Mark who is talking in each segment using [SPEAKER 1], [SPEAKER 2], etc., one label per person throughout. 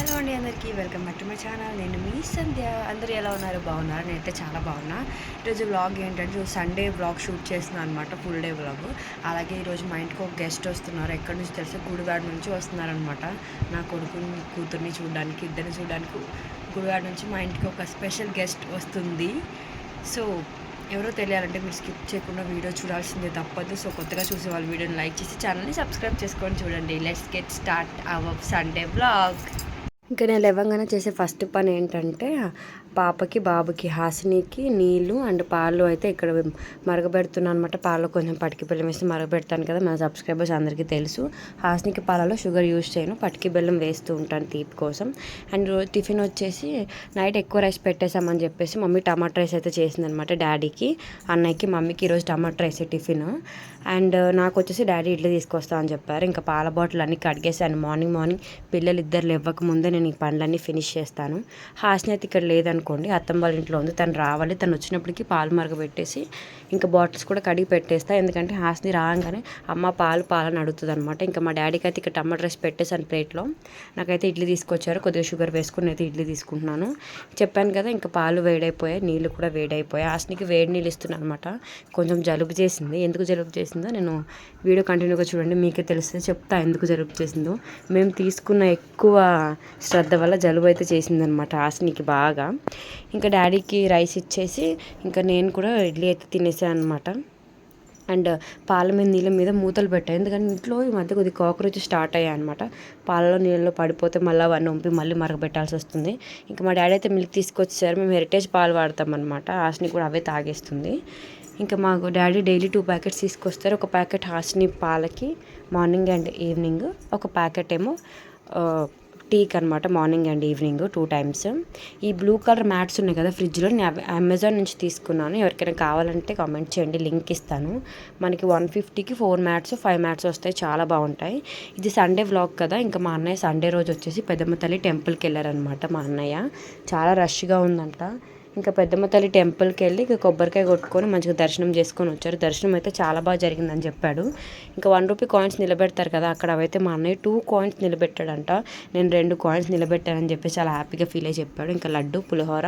[SPEAKER 1] Hello అండి అందరికీ welcome back to my channel. నేను మీ సంధ్య. అందరూ ఎలా ఉన్నారు? బాగున్నారు? నేనైతే చాలా బాగున్నా. ఈరోజు వ్లాగ్ ఏంటంటే సండే వ్లాగ్ షూట్ చేస్తున్నాను అనమాట ఫుల్ డే వ్లాగ్ అలాగే ఈరోజు మా ఇంటికి ఒక గెస్ట్ వస్తున్నారు. ఎక్కడి నుంచి తెలిసి? గుడివాడ నుంచి వస్తున్నారనమాట నా కొడుకుని కూతుర్ని చూడడానికి ఇద్దరిని చూడడానికి గుడివాడ నుంచి మా ఇంటికి ఒక స్పెషల్ గెస్ట్ వస్తుంది. సో ఎవరో తెలియాలంటే మీరు స్కిప్ చేయకుండా వీడియో చూడాల్సిందే తప్పదు. సో కొత్తగా చూసే వాళ్ళు వీడియోని లైక్ చేసి ఛానల్ని సబ్స్క్రైబ్ చేసుకొని చూడండి. Let's get start our Sunday blog ఇంకా నేను లేవగానే చేసే ఫస్ట్ పని ఏంటంటే పాపకి బాబుకి హాసినికి నీళ్ళు అండ్ పాలు అయితే ఇక్కడ మరగబెడుతున్నాను అనమాట పాలలో కొంచెం పటికి బెల్లం వేసి మరగబెడతాను కదా మన సబ్స్క్రైబర్స్ అందరికీ తెలుసు. హాసినికి పాలలో షుగర్ యూజ్ చేయను పటికి బెల్లం వేస్తూ ఉంటాను తీపి కోసం. అండ్ రోజు టిఫిన్ వచ్చేసి నైట్ ఎక్కువ రైస్ పెట్టేసామని చెప్పేసి మమ్మీ టమాటా రైస్ అయితే చేసిందనమాట డాడీకి అన్నయ్యకి మమ్మీకి ఈరోజు టమాటా రైస్ టిఫిన్. అండ్ నాకు వచ్చేసి డాడీ ఇడ్లీ తీసుకొస్తా అని చెప్పారు. ఇంకా పాల బాటిల్ అన్నీ కడిగేసాను మార్నింగ్ మార్నింగ్ పిల్లలు ఇద్దరు లేవ్వక ముందే నేను ఈ పనులన్నీ ఫినిష్ చేస్తాను. హాస్ని అయితే ఇక్కడ అనుకోండి అత్తమ్మ వాళ్ళ ఇంట్లో ఉంది తను రావాలి తను వచ్చినప్పటికి పాలు మరగబెట్టేసి ఇంకా బాటిల్స్ కూడా కడిగి పెట్టేస్తా. ఎందుకంటే హాస్ని రాగానే అమ్మ పాలు పాలని అడుగుతుంది అనమాట ఇంకా మా డాడీకి అయితే ఇక్కడ టమాటా రైస్ పెట్టేసాను ప్లేట్లో. నాకైతే ఇడ్లీ తీసుకొచ్చారు కొద్దిగా షుగర్ వేసుకుని అయితే ఇడ్లీ తీసుకుంటున్నాను. చెప్పాను కదా ఇంకా పాలు వేడైపోయాయి నీళ్ళు కూడా వేడైపోయాయి. హాస్నికి వేడి నీళ్ళు ఇస్తున్నాను అనమాట కొంచెం జలుబు చేసింది. ఎందుకు జలుబు చేసిందో నేను వీడియో కంటిన్యూగా చూడండి మీకే తెలిస్తే చెప్తా ఎందుకు జలుబు చేసిందో. మేము తీసుకున్న ఎక్కువ శ్రద్ధ వల్ల జలుబు అయితే చేసిందనమాట హాస్నికి బాగా. ఇంకా డాడీకి రైస్ ఇచ్చేసి ఇంకా నేను కూడా ఇడ్లీ అయితే తినేసాను అనమాట అండ్ పాల మీద నీళ్ళ మీద మూతలు పెట్టాయి ఎందుకంటే ఇంట్లో ఈ మధ్య కొద్దిగా కాక్రోచ్ స్టార్ట్ అయ్యాయి అనమాట పాలలో నీళ్ళలో పడిపోతే మళ్ళీ అవన్నీ వంపి మళ్ళీ మరగబెట్టాల్సి వస్తుంది. ఇంకా మా డాడీ అయితే మిల్క్ తీసుకొచ్చారు. మేము హెరిటేజ్ పాలు వాడతాం అనమాట హాస్ని కూడా అవే తాగేస్తుంది. ఇంకా మాకు డాడీ డైలీ టూ ప్యాకెట్స్ తీసుకొస్తారు. ఒక ప్యాకెట్ హాస్ని పాలకి మార్నింగ్ అండ్ ఈవినింగ్ ఒక ప్యాకెట్ ఏమో టీక్ అనమాట morning and evening two times. ఈ బ్లూ కలర్ మ్యాట్స్ ఉన్నాయి కదా ఫ్రిడ్జ్లో నేను అమెజాన్ నుంచి తీసుకున్నాను. ఎవరికైనా కావాలంటే కామెంట్ చేయండి లింక్ ఇస్తాను. మనకి వన్ ఫిఫ్టీకి ఫోర్ మ్యాట్స్ ఫైవ్ మ్యాట్స్ వస్తాయి చాలా బాగుంటాయి. ఇది సండే వ్లాగ్ కదా ఇంకా మా అన్నయ్య సండే రోజు వచ్చేసి పెద్దమ్మ తల్లి టెంపుల్కి వెళ్ళారనమాట మా అన్నయ్య. చాలా రష్గా ఉందంట. ఇంకా పెద్దమ్మ తల్లి టెంపుల్కి వెళ్ళి ఇక కొబ్బరికాయ కొట్టుకొని మంచిగా దర్శనం చేసుకొని వచ్చారు. దర్శనం అయితే చాలా బాగా జరిగిందని చెప్పాడు. ఇంకా వన్ రూపీ కాయిన్స్ నిలబెడతారు కదా అక్కడ అవైతే మా అన్నయ్య టూ కాయిన్స్ నిలబెట్టాడంట. నేను రెండు కాయిన్స్ నిలబెట్టానని చెప్పి చాలా హ్యాపీగా ఫీల్ అయ్యి చెప్పాడు. ఇంకా లడ్డు పులిహోర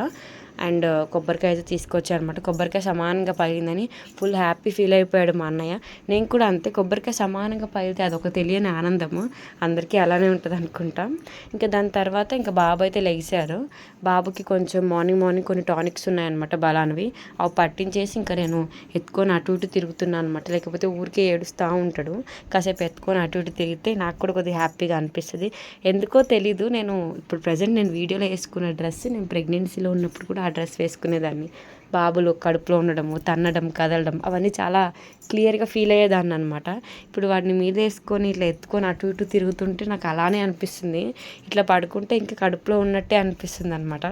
[SPEAKER 1] అండ్ కొబ్బరికాయ అయితే తీసుకొచ్చారనమాట కొబ్బరికాయ సమానంగా పగిలిందని ఫుల్ హ్యాపీ ఫీల్ అయిపోయాడు మా అన్నయ్య. నేను కూడా అంతే కొబ్బరికాయ సమానంగా పగిలితే అదొక తెలియని ఆనందము. అందరికీ అలానే ఉంటుంది అనుకుంటాం. ఇంకా దాని తర్వాత ఇంకా బాబు అయితే లెగిశారు బాబుకి కొంచెం మార్నింగ్ మార్నింగ్ కొన్ని టానిక్స్ ఉన్నాయన్నమాట బలానివి. అవి పట్టించేసి ఇంకా నేను ఎత్తుకొని అటు ఇటు తిరుగుతున్నాను అనమాట లేకపోతే ఊరికే ఏడుస్తూ ఉంటాడు. కాసేపు ఎత్తుకొని అటు ఇటు తిరిగితే నాకు కూడా కొద్దిగా హ్యాపీగా అనిపిస్తుంది. ఎందుకో తెలీదు నేను ఇప్పుడు ప్రజెంట్ నేను వీడియోలో వేసుకున్న డ్రెస్ నేను ప్రెగ్నెన్సీలో ఉన్నప్పుడు కూడా ఆ డ్రెస్ వేసుకునేదాన్ని. బాబులు కడుపులో ఉండడము తన్నడం కదలడం అవన్నీ చాలా క్లియర్గా ఫీల్ అయ్యేదాన్ని అనమాట ఇప్పుడు వాడిని మీద వేసుకొని ఇట్లా ఎత్తుకొని అటు ఇటు తిరుగుతుంటే నాకు అలానే అనిపిస్తుంది. ఇట్లా పడుకుంటే ఇంకా కడుపులో ఉన్నట్టే అనిపిస్తుంది అనమాట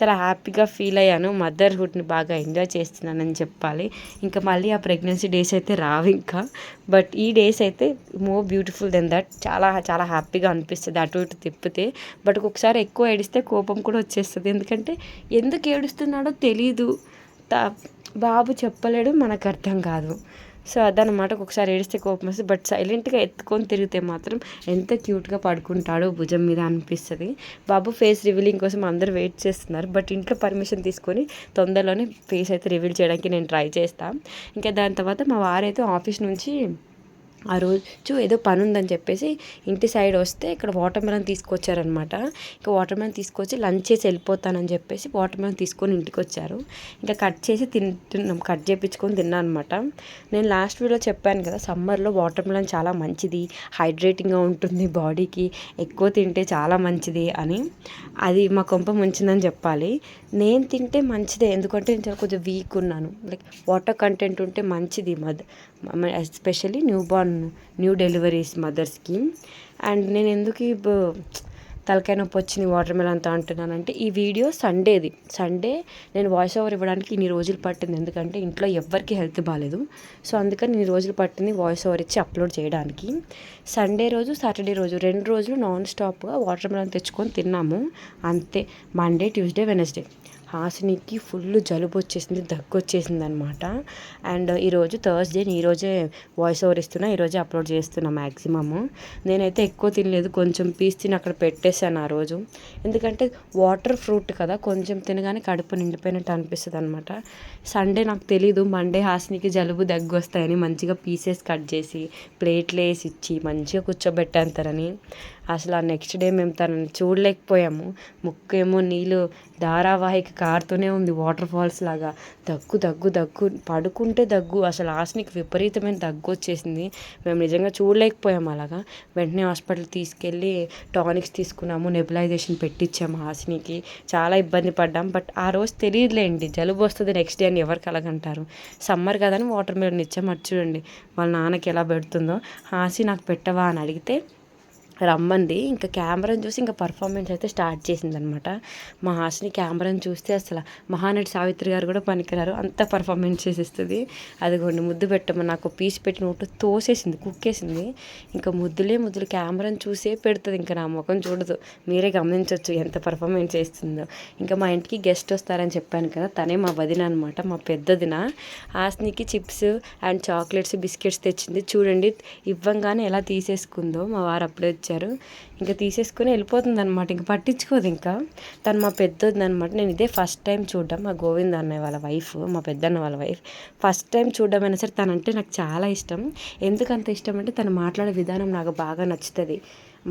[SPEAKER 1] చాలా హ్యాపీగా ఫీల్ అయ్యాను. మదర్హుడ్ని బాగా ఎంజాయ్ చేస్తున్నానని చెప్పాలి. ఇంకా మళ్ళీ ఆ ప్రెగ్నెన్సీ డేస్ అయితే రావు ఇంకా. బట్ ఈ డేస్ అయితే మోర్ బ్యూటిఫుల్ దెన్ దట్ చాలా చాలా హ్యాపీగా అనిపిస్తుంది అటు ఇటు తిప్పితే. బట్ ఒకసారి ఎక్కువ ఏడిస్తే కోపం కూడా వచ్చేస్తుంది. ఎందుకంటే ఎందుకు ఏడుస్తున్నాడో తెలీదు. బాబు చెప్పలేడు మనకు అర్థం కాదు. సో అదనమాట ఒకసారి ఏడిస్తే కోపం వస్తుంది. బట్ సైలెంట్గా ఎత్తుకొని తిరిగితే మాత్రం ఎంత క్యూట్గా పడుకుంటాడో భుజం మీద అనిపిస్తుంది. బాబు ఫేస్ రివీలింగ్ కోసం అందరూ వెయిట్ చేస్తున్నారు. బట్ ఇంట్లో పర్మిషన్ తీసుకొని తొందరలోనే ఫేస్ అయితే రివీల్ చేయడానికి నేను ట్రై చేస్తాను ఇంకా దాని తర్వాత మా వారైతే ఆఫీస్ నుంచి ఆ రోజు ఏదో పని ఉందని చెప్పేసి ఇంటి సైడ్ వస్తే ఇక్కడ వాటర్ మెలన్ తీసుకొచ్చారనమాట ఇంకా వాటర్ మెలన్ తీసుకొచ్చి లంచ్ చేసి వెళ్ళిపోతానని చెప్పేసి వాటర్ మెలన్ తీసుకొని ఇంటికి వచ్చారు ఇంకా కట్ చేసి తింటున్నాం కట్ చేయించుకొని తిన్నాను అనమాట నేను లాస్ట్ వీడియోలో చెప్పాను కదా సమ్మర్లో వాటర్ మెలన్ చాలా మంచిది హైడ్రేటింగ్గా ఉంటుంది బాడీకి ఎక్కువ తింటే చాలా మంచిది అని. అది మా కొంప ముంచిందని చెప్పాలి. నేను తింటే మంచిదే ఎందుకంటే నేను చాలా కొంచెం వీక్ ఉన్నాను. లైక్ వాటర్ కంటెంట్ ఉంటే మంచిది మద్ especially new born new deliveries మదర్స్కి and నేను ఎందుకు తలకాయ నొప్పి వచ్చింది వాటర్ మెలన్తో అంటున్నానంటే ఈ వీడియో సండేది సండే నేను వాయిస్ ఓవర్ ఇవ్వడానికి ఇన్ని రోజులు పట్టింది. ఎందుకంటే ఇంట్లో ఎవ్వరికి హెల్త్ బాగాలేదు సో అందుకని ఇన్ని రోజులు పట్టింది వాయిస్ ఓవర్ ఇచ్చి అప్లోడ్ చేయడానికి. సండే రోజు సాటర్డే రోజు రెండు రోజులు నాన్ స్టాప్గా వాటర్ మెలన్ తెచ్చుకొని తిన్నాము. అంతే. మండే ట్యూస్డే వెనస్డే హాసినికి ఫుల్ జలుబు వచ్చేసింది దగ్గు వచ్చేసింది అనమాట అండ్ ఈరోజు థర్స్డే ఈరోజే వాయిస్ ఓవర్ ఇస్తున్నా ఈరోజే అప్లోడ్ చేస్తున్నా మ్యాక్సిమము నేనైతే ఎక్కువ తినలేదు కొంచెం పీస్ తిని అక్కడ పెట్టేశాను ఆ రోజు. ఎందుకంటే వాటర్ ఫ్రూట్ కదా కొంచెం తినగానే కడుపు నిండిపోయినట్టు అనిపిస్తుంది అనమాట సండే నాకు తెలీదు మండే హాసినికి జలుబు దగ్గు వస్తాయని మంచిగా పీసెస్ కట్ చేసి ప్లేట్లు వేసి ఇచ్చి మంచిగా కూర్చోబెట్టేంతారని అసలు ఆ నెక్స్ట్ డే మేము తనని చూడలేకపోయాము. ముక్కేమో నీళ్ళు ధారావాహిక కారుతూనే ఉంది వాటర్ ఫాల్స్ లాగా. దగ్గు దగ్గు దగ్గు. పడుకుంటే దగ్గు అసలు ఆశనికి విపరీతమైన దగ్గు వచ్చేసింది. మేము నిజంగా చూడలేకపోయాము అలాగా. వెంటనే హాస్పిటల్ తీసుకెళ్ళి టానిక్స్ తీసుకున్నాము నెబులైజేషన్ పెట్టించాము హాసినికి చాలా ఇబ్బంది పడ్డాం బట్ ఆ రోజు తెలియదులేండి. జలుబు వస్తుంది నెక్స్ట్ డే అని ఎవరికి అలాగంటారు. సమ్మర్ కదని వాటర్ మిలన్ ఇచ్చాము అది చూడండి. వాళ్ళ నాన్నకి ఎలా పెడుతుందో. హాసి నాకు పెట్టవా అని అడిగితే రమ్మంది. ఇంకా కెమెరాని చూసి ఇంకా పర్ఫార్మెన్స్ అయితే స్టార్ట్ చేసిందనమాట. మా హాస్ని కెమెరాని చూస్తే అసలు మహానటి సావిత్రి గారు కూడా పనికిరారు. అంత పర్ఫార్మెన్స్ చేసేస్తుంది. అదిగోండి ముద్దు పెట్టమని నాకు పీస్ పెట్టిన ఒకటి తోసేసింది కుక్కేసింది. ఇంకా ముద్దులే ముద్దులు కెమెరాని చూసే పెడుతుంది. ఇంకా నా ముఖం చూడదు. మీరే గమనించవచ్చు ఎంత పర్ఫార్మెన్స్ చేస్తుందో. ఇంకా మా ఇంటికి గెస్ట్ వస్తారని చెప్పాను కదా తనే మా వదిన అనమాట మా పెద్దదిన. హాస్నికి చిప్స్ అండ్ చాక్లెట్స్ బిస్కెట్స్ తెచ్చింది. చూడండి ఇవ్వంగానే ఎలా తీసేసుకుందో. మా వారు అప్పుడే ఇచ్చారు ఇంకా తీసేసుకొని వెళ్ళిపోతుంది అనమాట ఇంకా పట్టించుకోదు ఇంకా. తను మా పెద్దది అనమాట నేను ఇదే ఫస్ట్ టైం చూడడం. మా గోవింద్ అన్నయ్య వాళ్ళ వైఫ్ మా పెద్దన్న వాళ్ళ వైఫ్ ఫస్ట్ టైం చూడడం అయినా సరే తనంటే నాకు చాలా ఇష్టం. ఎందుకు అంత ఇష్టం అంటే తను మాట్లాడే విధానం నాకు బాగా నచ్చుతుంది.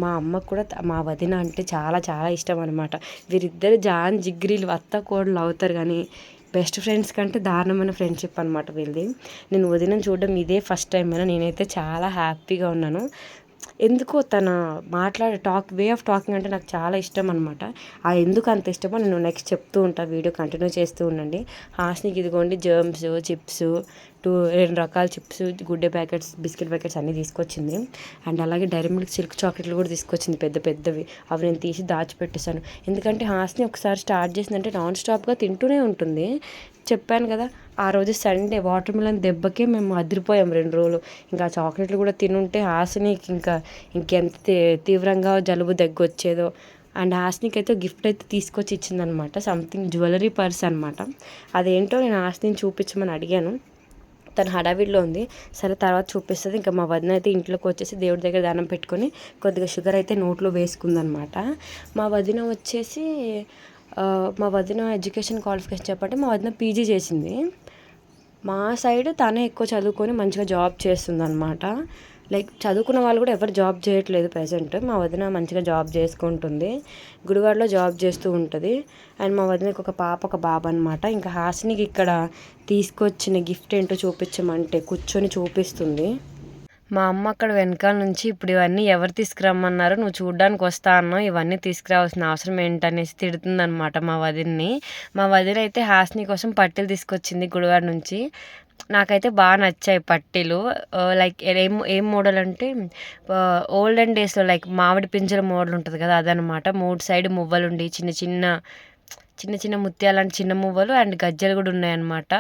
[SPEAKER 1] మా అమ్మకు కూడా మా వదిన అంటే చాలా చాలా ఇష్టం అనమాట వీరిద్దరు జాన్ జిగ్రీలు అత్త కోడలు అవుతారు కానీ బెస్ట్ ఫ్రెండ్స్ కంటే దారుణమైన ఫ్రెండ్షిప్ అనమాట వీళ్ళది. నేను వదిన చూడడం ఇదే ఫస్ట్ టైం అయినా నేనైతే చాలా హ్యాపీగా ఉన్నాను. ఎందుకో తన మాట్లాడే టాక్ వే ఆఫ్ టాకింగ్ అంటే నాకు చాలా ఇష్టం అనమాట ఆ ఎందుకు అంత ఇష్టమో నేను నెక్స్ట్ చెప్తూ ఉంటాను వీడియో కంటిన్యూ చేస్తూ ఉండండి. హాస్నికి ఇదిగోండి జర్మ్స్ చిప్స్ టూ రెండు రకాల chips Good Day packets biscuit packets అన్నీ తీసుకొచ్చింది. అండ్ అలాగే డైరీ మిల్క్ సిల్క్ చాక్లెట్లు కూడా తీసుకొచ్చింది పెద్ద పెద్దవి. అవి నేను తీసి దాచిపెట్టేశాను. ఎందుకంటే హాస్ని ఒకసారి స్టార్ట్ చేసిందంటే నాన్ స్టాప్గా తింటూనే ఉంటుంది. చెప్పాను కదా ఆ రోజు సండే వాటర్ మిలన్ దెబ్బకే మేము అదిరిపోయాం రెండు రోజులు. ఇంకా చాక్లెట్లు కూడా తినుంటే హాస్ని ఇంకా ఇంకెంత తీవ్రంగా జలుబు దగ్గు వచ్చేదో అండ్ హాస్నికి అయితే గిఫ్ట్ అయితే తీసుకొచ్చి ఇచ్చిందనమాట సంథింగ్ జ్యువెలరీ పర్స్ అనమాట అదేంటో నేను హాస్ని చూపించమని అడిగాను. తను హడావిడిలో ఉంది. సరే తర్వాత చూపిస్తుంది. ఇంకా మా వదిన అయితే ఇంట్లోకి వచ్చేసి దేవుడి దగ్గర దానం పెట్టుకొని కొద్దిగా షుగర్ అయితే నోట్లో వేసుకుందనమాట. మా వదిన వచ్చేసి మా వదిన ఎడ్యుకేషన్ క్వాలిఫికేషన్ చెప్పంటే మా వదిన పీజీ చేసింది. మా సైడ్ తనే ఎక్కువ చదువుకొని మంచిగా జాబ్ చేస్తుంది అనమాట లైక్ చదువుకున్న వాళ్ళు కూడా ఎవరు జాబ్ చేయట్లేదు ప్రజెంట్ మా వదిన మంచిగా జాబ్ చేసుకుంటుంది. గుడివాడలో జాబ్ చేస్తూ ఉంటుంది. అండ్ మా వదినకి ఒక పాప ఒక బాబు అనమాట ఇంకా హాసినికి ఇక్కడ తీసుకొచ్చిన గిఫ్ట్ ఏంటో చూపించమంటే కూర్చొని చూపిస్తుంది. మా అమ్మ అక్కడ వెనకాల నుంచి ఇప్పుడు ఇవన్నీ ఎవరు తీసుకురమ్మన్నారు? నువ్వు చూడడానికి వస్తా అన్నావు ఇవన్నీ తీసుకురావాల్సిన అవసరం ఏంటనేసి తిడుతుందనమాట మా వదిన్ని. మా వదిన అయితే హాస్ని కోసం పట్టీలు తీసుకొచ్చింది గుడివాడ నుంచి. నాకైతే బాగా నచ్చాయి పట్టీలు. లైక్ ఏం ఏం మోడల్ అంటే ఓల్డెన్ డేస్లో లైక్ మామిడి పింజల మోడల్ ఉంటుంది కదా అదనమాట మూడు సైడ్ మువ్వలుండి చిన్న చిన్న చిన్న చిన్న ముత్యాలంటే చిన్న మువ్వలు అండ్ గజ్జలు కూడా ఉన్నాయన్నమాట.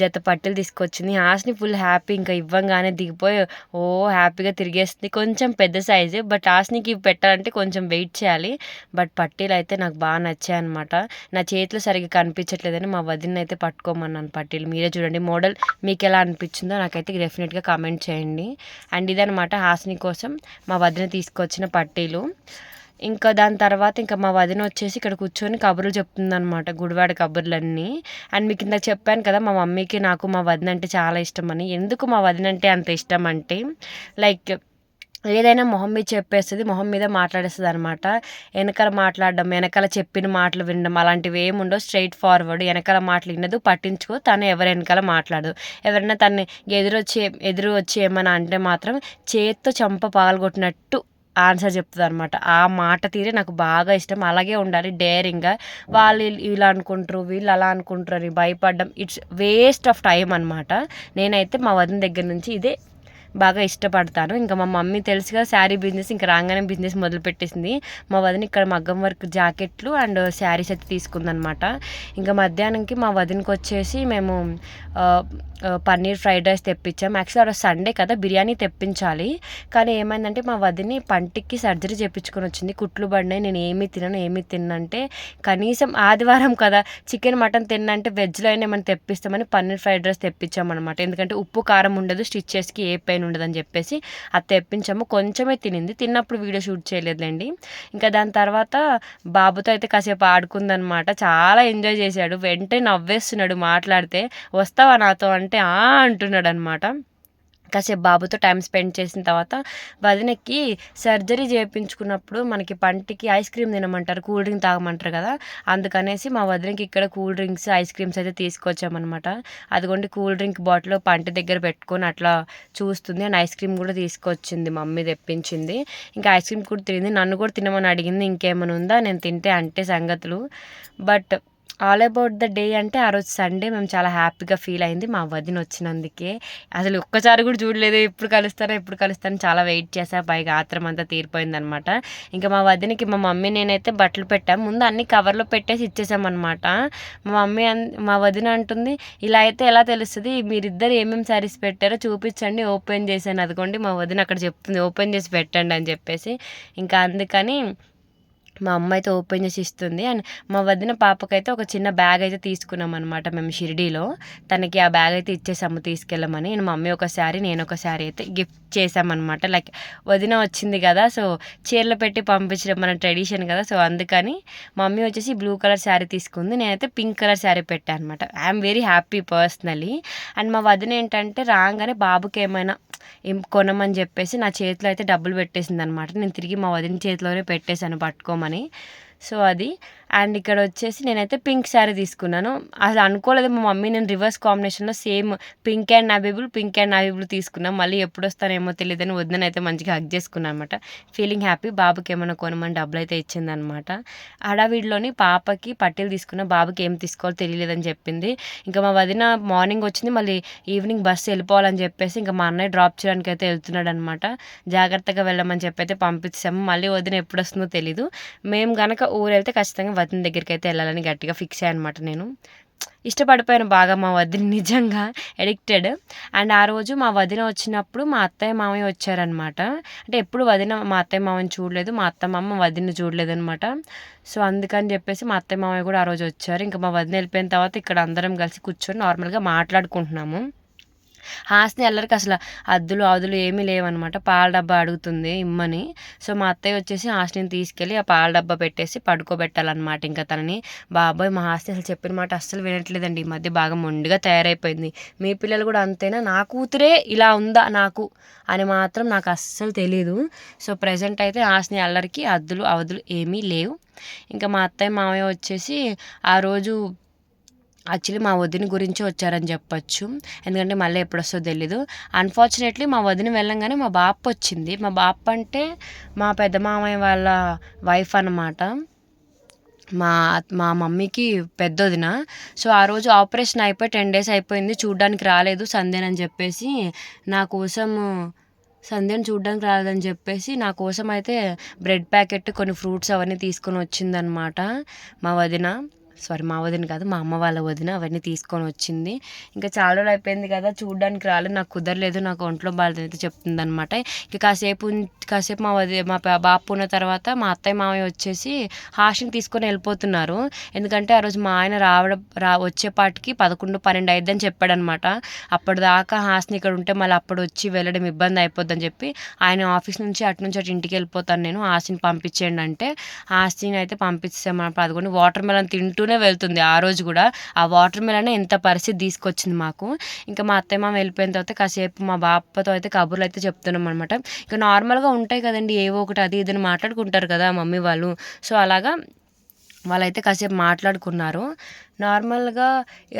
[SPEAKER 1] జత పట్టెలు తీసుకొచ్చింది. Hasni full happy. ఇంకా ఇవ్వంగానే దిగిపోయి ఓ హ్యాపీగా తిరిగేస్తుంది. కొంచెం పెద్ద సైజు బట్ హాస్నికి పెట్టాలంటే కొంచెం వెయిట్ చేయాలి. బట్ పట్టీలు అయితే నాకు బాగా నచ్చాయి అనమాట నా చేతిలో సరిగ్గా కనిపించట్లేదని మా వదిన అయితే పట్టుకోమన్నాను పట్టీలు. మీరే చూడండి మోడల్ మీకు ఎలా అనిపించిందో నాకైతే డెఫినెట్గా కామెంట్ చేయండి. అండ్ ఇదనమాట హాస్ని కోసం మా వదిన తీసుకొచ్చిన పట్టీలు. ఇంకా దాని తర్వాత ఇంకా మా వదిన వచ్చేసి ఇక్కడ కూర్చొని కబుర్లు చెప్తుందనమాట గుడివాడ కబుర్లన్నీ. అండ్ మీకు ఇందాక చెప్పాను కదా మా మమ్మీకి నాకు మా వదిన అంటే చాలా ఇష్టం అని ఎందుకు మా వదిన అంటే అంత ఇష్టం అంటే లైక్ ఏదైనా మొహం మీద చెప్పేస్తుంది మొహం మీద మాట్లాడేస్తుంది అనమాట వెనకాల మాట్లాడడం వెనకాల చెప్పిన మాటలు వినడం అలాంటివి ఏమి ఉండవు. స్ట్రైట్ ఫార్వర్డ్ వెనకాల మాటలు వినదు పట్టించుకో తను ఎవరి వెనకాల మాట్లాడు ఎవరైనా తను ఎదురు వచ్చి ఎదురు వచ్చి ఏమైనా అంటే మాత్రం చేత్తో చంప పాల్గొట్టినట్టు ఆన్సర్ చెప్తుంది అనమాట ఆ మాట తీరే నాకు బాగా ఇష్టం. అలాగే ఉండాలి డేరింగ్గా. వాళ్ళు ఇలా అనుకుంటారు వీళ్ళు అలా అనుకుంటారు అని భయపడడం. ఇట్స్ వేస్ట్ ఆఫ్ టైం అనమాట నేనైతే మా వదిన దగ్గర నుంచి ఇదే బాగా ఇష్టపడతాను ఇంకా మా మమ్మీ తెలుసుగా శారీ బిజినెస్ ఇంకా రాగానే బిజినెస్ మొదలుపెట్టేసింది. మా వదిన ఇక్కడ మగ్గం వర్క్ జాకెట్లు అండ్ శారీస్ అయితే తీసుకుందనమాట ఇంకా మధ్యాహ్నంకి మా వదినకి వచ్చేసి మేము పన్నీర్ ఫ్రైడ్ రైస్ తెప్పించాం. యాక్చువల్ ఆ సండే కదా బిర్యానీ తెప్పించాలి. కానీ ఏమైందంటే మా వదిని పంటికి సర్జరీ చేయించుకొని వచ్చింది. కుట్లు పడినాయి నేను ఏమీ తినను ఏమీ తిన్నంటే కనీసం ఆదివారం కదా చికెన్ మటన్ తిన్నంటే వెజ్లో అయినా ఏమైనా తెప్పిస్తామని పన్నీర్ ఫ్రైడ్ రైస్ తెప్పించామన్నమాట. ఎందుకంటే ఉప్పు కారం ఉండదు స్టిచ్చెస్కి ఏ పెయిన్ ఉండదని చెప్పేసి అది తెప్పించాము కొంచెమే తినింది. తిన్నప్పుడు వీడియో షూట్ చేయలేదులేండి. ఇంకా దాని తర్వాత బాబుతో అయితే కాసేపు ఆడుకుందనమాట. చాలా ఎంజాయ్ చేశాడు. వెంటనే నవ్వేస్తున్నాడు మాట్లాడితే వస్తావా నాతో? అంటే ఆ అంటున్నాడు అనమాట కాసేపు బాబుతో టైం స్పెండ్ చేసిన తర్వాత వదినకి సర్జరీ చేయించుకున్నప్పుడు మనకి పంటికి ఐస్ క్రీమ్ తినమంటారు కూల్ డ్రింక్ తాగమంటారు కదా. అందుకనేసి మా వదినకి ఇక్కడ కూల్ డ్రింక్స్ ఐస్ క్రీమ్స్ అయితే తీసుకొచ్చామన్నమాట. అదిగోండి కూల్ డ్రింక్ బాటిల్ పంటి దగ్గర పెట్టుకొని అట్లా చూస్తుంది అండ్ ఐస్ క్రీమ్ కూడా తీసుకొచ్చింది మమ్మీ తెప్పించింది. ఇంకా ఐస్ క్రీమ్ కూడా తినింది. నన్ను కూడా తినమని అడిగింది. ఇంకేమైనా ఉందా? నేను తింటే అంటే సంగతులు. But all about the day అంటే ఆ రోజు సండే మేము చాలా హ్యాపీగా ఫీల్ అయింది మా వదిన వచ్చినందుకే. అసలు ఒక్కసారి కూడా చూడలేదు ఎప్పుడు కలుస్తారో ఎప్పుడు కలుస్తారని చాలా వెయిట్ చేసా పైగా ఆత్రం అంతా తీరిపోయిందనమాట ఇంకా మా వదినకి మా మమ్మీ నేనైతే బట్టలు పెట్టాం. ముందు అన్ని కవర్లో పెట్టేసి ఇచ్చేసామన్నమాట. మా మమ్మీ అన్ మా వదిన అంటుంది ఇలా అయితే ఎలా తెలుస్తుంది? మీరిద్దరు ఏమేమి శారీస్ పెట్టారో చూపించండి ఓపెన్ చేశాను అదిగోండి మా వదిన అక్కడ చెప్తుంది ఓపెన్ చేసి పెట్టండి అని చెప్పేసి. ఇంకా అందుకని మా అమ్మ అయితే ఓపెన్ చేసి ఇస్తుంది. అండ్ మా వదిన పాపకైతే ఒక చిన్న బ్యాగ్ అయితే తీసుకున్నాం అనమాట మేము షిరిడీలో. తనకి ఆ బ్యాగ్ అయితే ఇచ్చేసాము తీసుకెళ్ళమని. నేను మమ్మీ ఒక శారీ నేను ఒక శారీ అయితే గిఫ్ట్ చేసామన్నమాట. లైక్ వదిన వచ్చింది కదా సో చీరలు పెట్టి పంపించడం మన ట్రెడిషన్ కదా సో అందుకని మమ్మీ వచ్చేసి బ్లూ కలర్ శారీ తీసుకుంది. నేనైతే పింక్ కలర్ శారీ పెట్టాను అనమాట I'm very happy personally. And మా వదిన ఏంటంటే రాగానే బాబుకి ఏమైనా ఏం కొనమని చెప్పేసి నా చేతిలో అయితే డబ్బులు పెట్టేసింది అనమాట నేను తిరిగి మా వదిన చేతిలోనే పెట్టేశాను పట్టుకోమని. సో అది అండ్ ఇక్కడ వచ్చేసి నేనైతే పింక్ శారీ తీసుకున్నాను. అసలు అనుకోలేదు మా మమ్మీ నేను రివర్స్ కాంబినేషన్లో సేమ్ పింక్ అండ్ నాబేబుల్ పింక్ అండ్ నాబేబుల్ తీసుకున్నాం. మళ్ళీ ఎప్పుడు వస్తానేమో తెలియదని వద్దనైతే మంచిగా హక్ చేసుకున్నాను అనమాట ఫీలింగ్ హ్యాపీ బాబుకి ఏమైనా కొనమని డబ్బులు అయితే ఇచ్చిందనమాట హడావిడిలోని పాపకి పట్టీలు తీసుకున్న బాబుకి ఏం తీసుకోవాలో తెలియలేదని చెప్పింది. ఇంకా మా వదిన మార్నింగ్ వచ్చింది మళ్ళీ ఈవినింగ్ బస్సు వెళ్ళిపోవాలని చెప్పేసి ఇంకా మా అన్నయ్య డ్రాప్ చేయడానికి అయితే వెళ్తున్నాడు అనమాట జాగ్రత్తగా వెళ్ళమని చెప్పి అయితే పంపించాము మళ్ళీ వదిన ఎప్పుడు వస్తుందో తెలీదు. మేము కనుక ఊరు వెళ్తే ఖచ్చితంగా అతని దగ్గరికి అయితే వెళ్ళాలని గట్టిగా ఫిక్స్ అయ్యానమాట నేను. ఇష్టపడిపోయాను బాగా మా వదిన నిజంగా ఎడిక్టెడ్ అండ్ ఆ రోజు మా వదిన వచ్చినప్పుడు మా అత్తయ్య మామయ్య వచ్చారనమాట అంటే ఎప్పుడు వదిన మా అత్తయ్య మామని చూడలేదు మా అత్త మామ వదిన చూడలేదనమాట సో అందుకని చెప్పేసి మా అత్తయ్య మామయ్య కూడా ఆ రోజు వచ్చారు. ఇంకా మా వదిన వెళ్ళిపోయిన తర్వాత ఇక్కడ అందరం కలిసి కూర్చొని నార్మల్గా మాట్లాడుకుంటున్నాము. హాస్ని అల్లరికి అసలు అద్దులు అదులు ఏమీ లేవన్నమాట. పాల డబ్బా అడుగుతుంది ఇమ్మని. సో మా అత్తయ్య వచ్చేసి హాస్ని తీసుకెళ్ళి ఆ పాల డబ్బా పెట్టేసి పడుకోబెట్టాలన్నమాట. ఇంకా తనని బాబాయ్ మా హాస్ని అసలు చెప్పిన మాట అస్సలు వినట్లేదండి. ఈ మధ్య బాగా మొండిగా తయారైపోయింది. మీ పిల్లలు కూడా అంతేనా? నా కూతురే ఇలా ఉందా నాకు? అని మాత్రం నాకు అస్సలు తెలియదు సో ప్రజెంట్ అయితే హాస్ని అల్లరికి అద్దులు అవధులు ఏమీ లేవు. ఇంకా మా అత్తయ్య మామయ్య వచ్చేసి ఆ రోజు యాక్చువల్లీ మా వదిన గురించి వచ్చారని చెప్పొచ్చు. ఎందుకంటే మళ్ళీ ఎప్పుడు వస్తుందో తెలీదు. అన్ఫార్చునేట్లీ మా వదిన వెళ్ళంగానే మా బాప వచ్చింది. మా బాప అంటే మా పెద్ద మామయ్య వాళ్ళ వైఫ్ అన్నమాట. మా మా మమ్మీకి పెద్దదిన సో ఆ రోజు ఆపరేషన్ అయిపోయి టెన్ డేస్ అయిపోయింది. చూడ్డానికి రాలేదు సంధ్యనని చెప్పేసి. నా కోసం సంధ్యను చూడడానికి రాలేదని చెప్పేసి నా కోసం అయితే బ్రెడ్ ప్యాకెట్ కొన్ని ఫ్రూట్స్ అవన్నీ తీసుకొని వచ్చిందనమాట మా వదిన. సారీ మా వదిన కాదు మా అమ్మ వాళ్ళ వదిన అవన్నీ తీసుకొని వచ్చింది. ఇంకా చాలా రోజులు అయిపోయింది కదా చూడడానికి రాలేదు నాకు కుదరలేదు నాకు ఒంట్లో బాధ్యత చెప్తుంది అనమాట ఇక కాసేపు కాసేపు మా వది మా పా- బాపు ఉన్న తర్వాత మా అత్తయ్య మామయ్య వచ్చేసి హాస్టల్కి తీసుకొని వెళ్ళిపోతున్నారు. ఎందుకంటే ఆ రోజు మా ఆయన రావడం రా వచ్చేపాటికి పదకొండు పన్నెండు అయిద్దని చెప్పాడనమాట అప్పటిదాకా హాస్ని ఇక్కడ ఉంటే మళ్ళీ అప్పుడు వచ్చి వెళ్ళడం ఇబ్బంది అయిపోద్దని చెప్పి ఆయన ఆఫీస్ నుంచి అటు నుంచి అటు ఇంటికి వెళ్ళిపోతాను నేను హాస్ని పంపించేయండి అంటే. హాస్ని అయితే పంపించాము పదకొండు వాటర్ మెలన్ తింటూనే వెళ్తుంది. ఆ రోజు కూడా ఆ వాటర్ మెలన్ ఎంత పరిస్థితి తీసుకొచ్చింది మాకు. ఇంకా మా అత్తయ్య మామ వెళ్ళిపోయిన తర్వాత కాసేపు మా బాపతో అయితే కబుర్లు అయితే చెప్తున్నాం అనమాట ఇంకా నార్మల్గా ఉంటాయి కదండి ఏవో ఒకటి అది ఇదని మాట్లాడుకుంటారు కదా మమ్మీ వాళ్ళు. సో అలాగా వాళ్ళైతే కాసేపు మాట్లాడుకున్నారు. నార్మల్గా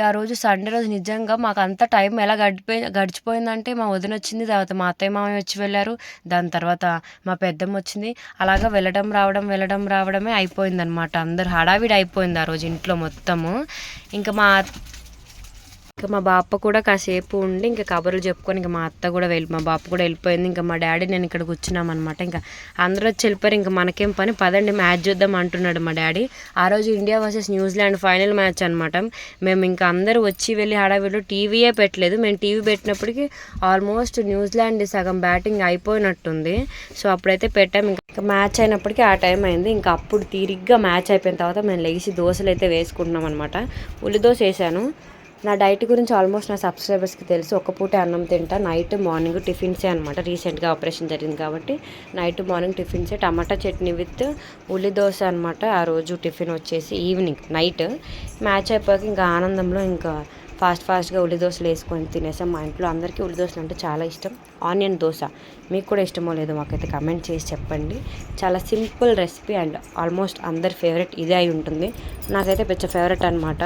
[SPEAKER 1] ఆ రోజు సండే రోజు నిజంగా మాకు అంత టైం ఎలా గడిపోయి గడిచిపోయిందంటే మా వదిన వచ్చింది తర్వాత మా అత్తయ్య మామయ్య వచ్చి వెళ్ళారు. దాని తర్వాత మా పెద్దమ్మ వచ్చింది. అలాగా వెళ్ళడం రావడం వెళ్ళడం రావడమే అయిపోయిందనమాట అందరు హడావిడి అయిపోయింది ఆ రోజు ఇంట్లో మొత్తము. ఇంకా మా ఇంకా మా బాప కూడా కాసేపు ఉండి ఇంకా కబుర్లు చెప్పుకొని ఇంకా మా అత్త కూడా వెళ్ళి మా బాప కూడా వెళ్ళిపోయింది. ఇంకా మా డాడీ నేను ఇక్కడ కూర్చున్నాం అనమాట ఇంకా అందరూ వచ్చి వెళ్ళిపోయారు. ఇంకా మనకేం పని? పదండి మ్యాచ్ చూద్దాం అంటున్నాడు మా డాడీ. ఆ రోజు India versus New Zealand final match అనమాట మేము ఇంకా అందరూ వచ్చి వెళ్ళి హడావిడిలో టీవీయే పెట్టలేదు. మేము టీవీ పెట్టినప్పటికీ ఆల్మోస్ట్ న్యూజిలాండ్ సగం బ్యాటింగ్ అయిపోయినట్టుంది. సో అప్పుడైతే పెట్టాము ఇంకా మ్యాచ్ అయినప్పటికీ ఆ టైం అయింది. ఇంకా అప్పుడు తీరిగ్గా మ్యాచ్ అయిపోయిన తర్వాత మేము లేచి దోశలు అయితే వేసుకుంటున్నాం అనమాట ఉల్లి దోశ వేసాను. నా డైట్ గురించి ఆల్మోస్ట్ నా సబ్స్క్రైబర్స్కి తెలుసు. ఒక పూట అన్నం తింటా. నైట్ మార్నింగ్ టిఫిన్సే అనమాట రీసెంట్గా ఆపరేషన్ జరిగింది కాబట్టి నైట్ మార్నింగ్ టిఫిన్సే టమాటా చట్నీ విత్ ఉల్లి దోశ అనమాట ఆ రోజు టిఫిన్ వచ్చేసి ఈవినింగ్ నైట్. మ్యాచ్ అయిపోయాక ఇంకా ఆనందంలో ఇంకా ఫాస్ట్ ఫాస్ట్గా ఉల్లి దోశలు వేసుకొని తినేసాం. మా ఇంట్లో అందరికీ ఉల్లి దోశలు అంటే చాలా ఇష్టం. ఆనియన్ దోశ మీకు కూడా ఇష్టమో లేదో మాకైతే కమెంట్ చేసి చెప్పండి. చాలా సింపుల్ రెసిపీ అండ్ ఆల్మోస్ట్ అందరి ఫేవరెట్ ఇదే అయి ఉంటుంది. నాకైతే పెద్ద ఫేవరెట్ అనమాట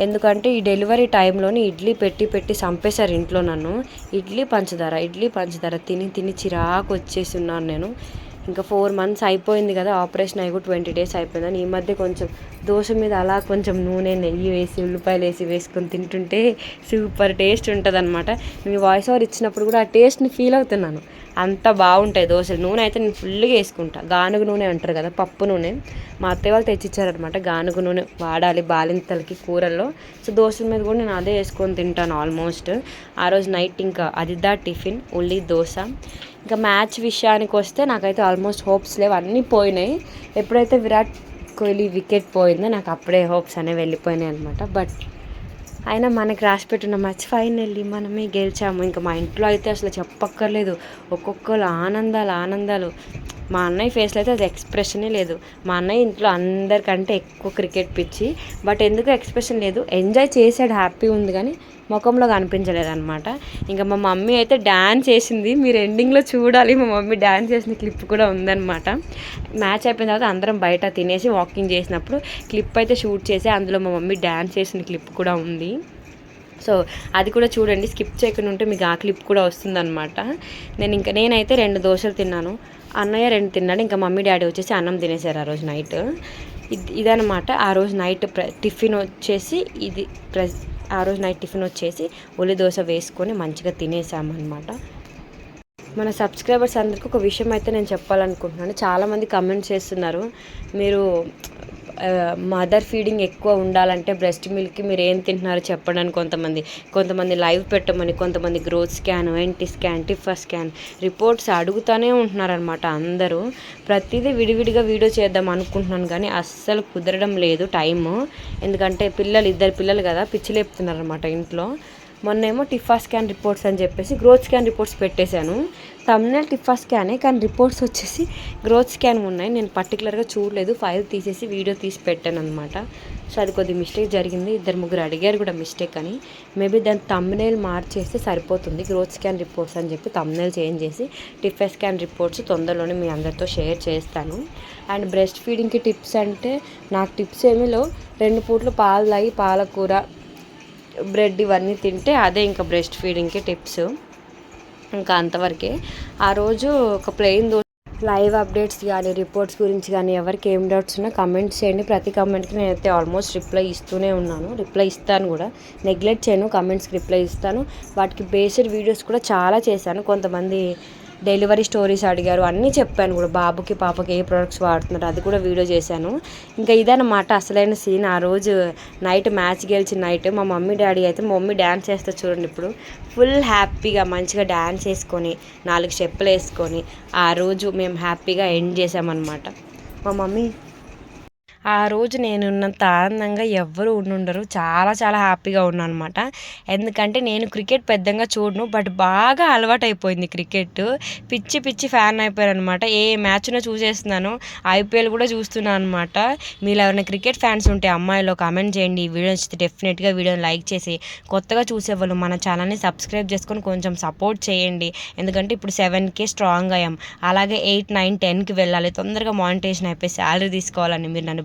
[SPEAKER 1] ఎందుకంటే ఈ డెలివరీ టైంలోని ఇడ్లీ పెట్టి పెట్టి చంపేశారు ఇంట్లో నన్ను. ఇడ్లీ పంచదార ఇడ్లీ పంచదార తిని తిని చిరాకు వచ్చేసి ఉన్నాను నేను. ఇంకా ఫోర్ మంత్స్ అయిపోయింది కదా ఆపరేషన్ అయ్యి ట్వంటీ డేస్ అయిపోయిందని. ఈ మధ్య కొంచెం దోశ మీద అలా కొంచెం నూనె నెయ్యి వేసి ఉల్లిపాయలు వేసి వేసుకొని తింటుంటే సూపర్ టేస్ట్ ఉంటుంది అనమాట నేను వాయిస్ ఓవర్ ఇచ్చినప్పుడు కూడా ఆ టేస్ట్ని ఫీల్ అవుతున్నాను. అంత బాగుంటాయి దోశలు. నూనె అయితే నేను ఫుల్గా వేసుకుంటా. గానుగ నూనె అంటారు కదా పప్పు నూనె. మా అత్తయ్య వాళ్ళు తెచ్చిచ్చారనమాట గానుగ నూనె వాడాలి బాలింతలకి కూరల్లో. సో దోశల మీద కూడా నేను అదే వేసుకొని తింటాను ఆల్మోస్ట్. ఆ రోజు నైట్ ఇంకా అది దా టిఫిన్ ఉల్లి దోశ. ఇంకా మ్యాచ్ విషయానికి వస్తే నాకైతే ఆల్మోస్ట్ హోప్స్ లేవు. అన్నీ పోయినాయి. ఎప్పుడైతే విరాట్ కోహ్లీ వికెట్ పోయిందో నాకు అప్పుడే హోప్స్ అనేవి వెళ్ళిపోయినాయి అనమాట బట్ అయినా మనకి రాసి పెట్టిన మ్యాచ్ ఫైనల్లీ మనమే గెలిచాము. ఇంకా మా ఇంట్లో అయితే అసలు చెప్పక్కర్లేదు. ఒక్కొక్కరు ఆనందాలు ఆనందాలు. మా అన్నయ్య ఫేస్లో అయితే అది ఎక్స్ప్రెషనే లేదు. మా అన్నయ్య ఇంట్లో అందరికంటే ఎక్కువ క్రికెట్ పిచ్చి. బట్ ఎందుకు ఎక్స్ప్రెషన్ లేదు? ఎంజాయ్ చేసాడు హ్యాపీ ఉంది కానీ ముఖంలో కనిపించలేదు అనమాట ఇంకా మా మమ్మీ అయితే డ్యాన్స్ చేసింది. మీరు ఎండింగ్లో చూడాలి. మా మమ్మీ డ్యాన్స్ చేసిన క్లిప్ కూడా ఉందన్నమాట. మ్యాచ్ అయిపోయిన తర్వాత అందరం బయట తినేసి వాకింగ్ చేసినప్పుడు క్లిప్ అయితే షూట్ చేసి అందులో మా మమ్మీ డ్యాన్స్ చేసిన క్లిప్ కూడా ఉంది. సో అది కూడా చూడండి స్కిప్ చేయకుండా ఉంటే మీకు ఆ క్లిప్ కూడా వస్తుందన్నమాట. నేను ఇంకా నేనైతే రెండు దోశలు తిన్నాను అన్నయ్య రెండు తిన్నాడు ఇంకా మమ్మీ డాడీ వచ్చేసి అన్నం తినేశారు ఆ రోజు నైట్. ఇది ఇదనమాట ఆ రోజు నైట్ టిఫిన్ వచ్చేసి ఇది ప్రెస్ ఆ రోజు నైట్ టిఫిన్ వచ్చేసి ఉల్లి దోశ వేసుకొని మంచిగా తినేసామన్నమాట. మన సబ్స్క్రైబర్స్ అందరికీ ఒక విషయం అయితే నేను చెప్పాలనుకుంటున్నాను. చాలామంది కమెంట్స్ చేస్తున్నారు మీరు మదర్ ఫీడింగ్ ఎక్కువ ఉండాలంటే బ్రెస్ట్ మిల్క్ మీరు ఏం తింటున్నారో చెప్పడానికి కొంతమంది. కొంతమంది లైవ్ పెట్టమని కొంతమంది growth scan NT scan TIFFA scan reports అడుగుతూనే ఉంటున్నారనమాట అందరూ. ప్రతిదీ విడివిడిగా వీడియో చేద్దాం అనుకుంటున్నాను కానీ అస్సలు కుదరడం లేదు టైము. ఎందుకంటే పిల్లలు ఇద్దరు పిల్లలు కదా పిచ్చి లేపుతున్నారనమాట ఇంట్లో. మొన్నేమో టిఫా స్కాన్ రిపోర్ట్స్ అని చెప్పేసి గ్రోత్ స్కాన్ రిపోర్ట్స్ పెట్టేశాను. తమ్నెల్ టిఫా స్కానే కానీ రిపోర్ట్స్ వచ్చేసి గ్రోత్ స్కాన్ ఉన్నాయి. నేను పర్టికులర్గా చూడలేదు. ఫైల్ తీసేసి వీడియో తీసి పెట్టాను అనమాట సో అది కొద్ది మిస్టేక్ జరిగింది. ఇద్దరు ముగ్గురు అడిగారు కూడా మిస్టేక్ అని. మేబీ దాని తమ్నెల్ మార్చేస్తే సరిపోతుంది గ్రోత్ స్కాన్ రిపోర్ట్స్ అని చెప్పి తమ్నెల్ చేంజ్ చేసి టిఫా స్కాన్ రిపోర్ట్స్ తొందరలోనే మీ అందరితో షేర్ చేస్తాను. అండ్ బ్రెస్ట్ ఫీడింగ్కి టిప్స్ అంటే నాకు టిప్స్ ఏమీలో రెండు పూట్లు పాలు తాగి పాలకూర బ్రెడ్ ఇవన్నీ తింటే అదే ఇంకా బ్రెస్ట్ ఫీడింగ్కి టిప్స్ ఇంకా అంతవరకే. ఆ రోజు ఒక ప్లెయిన్ దో లైవ్ అప్డేట్స్ కానీ రిపోర్ట్స్ గురించి కానీ ఎవరికి ఏం డౌట్స్ ఉన్నా కమెంట్స్ చేయండి. ప్రతి కమెంట్కి నేనైతే ఆల్మోస్ట్ రిప్లై ఇస్తూనే ఉన్నాను. రిప్లై ఇస్తాను కూడా. నెగ్లెక్ట్ చేయను కమెంట్స్కి రిప్లై ఇస్తాను. వాటికి బేస్డ్ వీడియోస్ కూడా చాలా చేశాను. కొంతమంది డెలివరీ స్టోరీస్ అడిగారు అన్నీ చెప్పాను కూడా. బాబుకి పాపకి ఏ ప్రొడక్ట్స్ వాడుతున్నారు అది కూడా వీడియో చేశాను. ఇంకా ఇదన్నమాట అసలైన సీన్. ఆ రోజు నైట్ మ్యాచ్ గెలిచిన నైట్ మా మమ్మీ డాడీ అయితే మా మమ్మీ డ్యాన్స్ చేస్తే చూడండి ఇప్పుడు. ఫుల్ హ్యాపీగా మంచిగా డ్యాన్స్ వేసుకొని నాలుగు స్టెప్పులు వేసుకొని ఆ రోజు మేము హ్యాపీగా ఎండ్ చేసామన్నమాట మా మమ్మీ ఆ రోజు నేను ఉన్నంత ఆనందంగా ఎవ్వరూ ఉండుండరు. చాలా చాలా హ్యాపీగా ఉన్నాను అనమాట ఎందుకంటే నేను క్రికెట్ పెద్దగా చూడను బట్ బాగా అలవాటు అయిపోయింది క్రికెట్ పిచ్చి పిచ్చి ఫ్యాన్ అయిపోయారు అనమాట ఏ మ్యాచ్నో చూసేస్తున్నాను ఐపీఎల్ కూడా చూస్తున్నాను అనమాట మీరు ఎవరైనా క్రికెట్ ఫ్యాన్స్ ఉంటే అమ్మాయిలో కామెంట్ చేయండి. ఈ వీడియో నచ్చితే డెఫినెట్గా వీడియోని లైక్ చేసి కొత్తగా చూసేవాళ్ళు మన ఛానల్ని సబ్స్క్రైబ్ చేసుకొని కొంచెం సపోర్ట్ చేయండి. ఎందుకంటే ఇప్పుడు సెవెన్కే స్ట్రాంగ్ అయ్యాం. అలాగే ఎయిట్ నైన్ టెన్కి వెళ్ళాలి. తొందరగా మానిటేషన్ అయిపోయి శాలరీ తీసుకోవాలని మీరు నన్ను